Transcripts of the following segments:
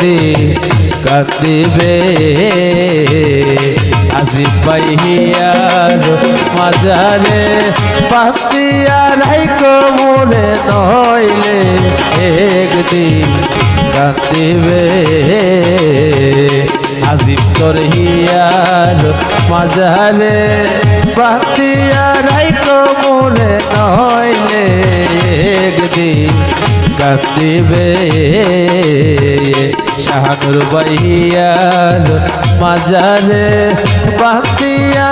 একদিন কান্দিবে আজি পাইয়ার মাজারে পাতিয়া রাইক মোরে নইলে একদিন কান্দিবে আজিব তোর হিয়ার মাজারে পাতিয়া রাইক মোরে নইলে একদিন কান্দিবে শাহানুর বাইয়াল মাজারে বাতিয়া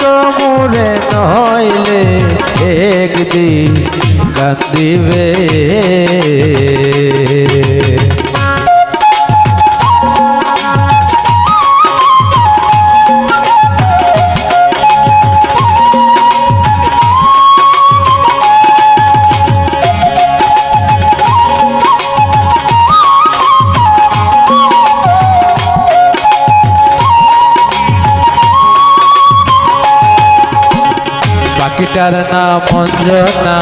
তো মুরে নইলে একদিন কান্দিবে পাখিটার নাম অঞ্জনা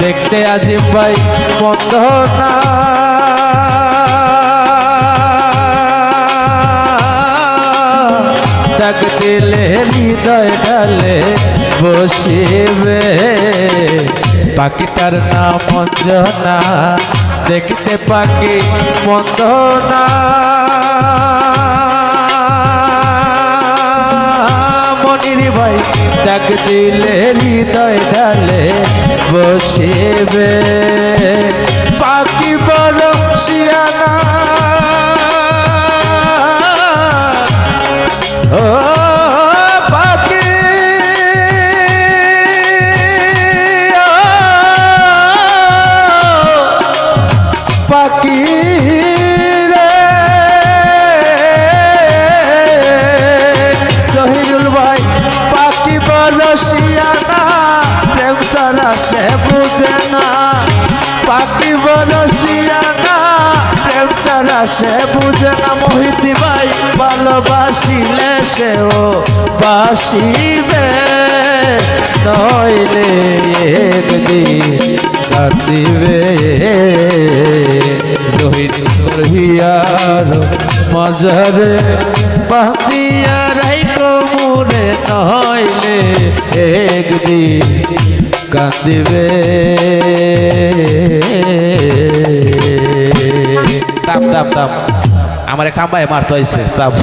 দেখতে আজি ভাই মন্দ না। ডাক দিলে হৃদয় ডালে বসিবে। পাখিটার নাম অঞ্জনা দেখতে পাখি মন্দ না ভাই ডাক দিলে হৃদয় ডালে বসিবে। পাখি বড় শিয়ানা। ও ছাড়া সে বুঝে না। পাখি প্রেম ছাড়া সে বুঝে না। মোহিতি ভাই ভালোবাসিলে সেও বাসিবে। নইলে একদিন কাঁদিবে। জহির তোর হিয়ার মজারে পাতিয়া রাইকো মুরে নইলে একদিন কাঁদিবে। তাপ তাপ তাপ। আমার খাম্বায় মারতে হয়েছে তাপ।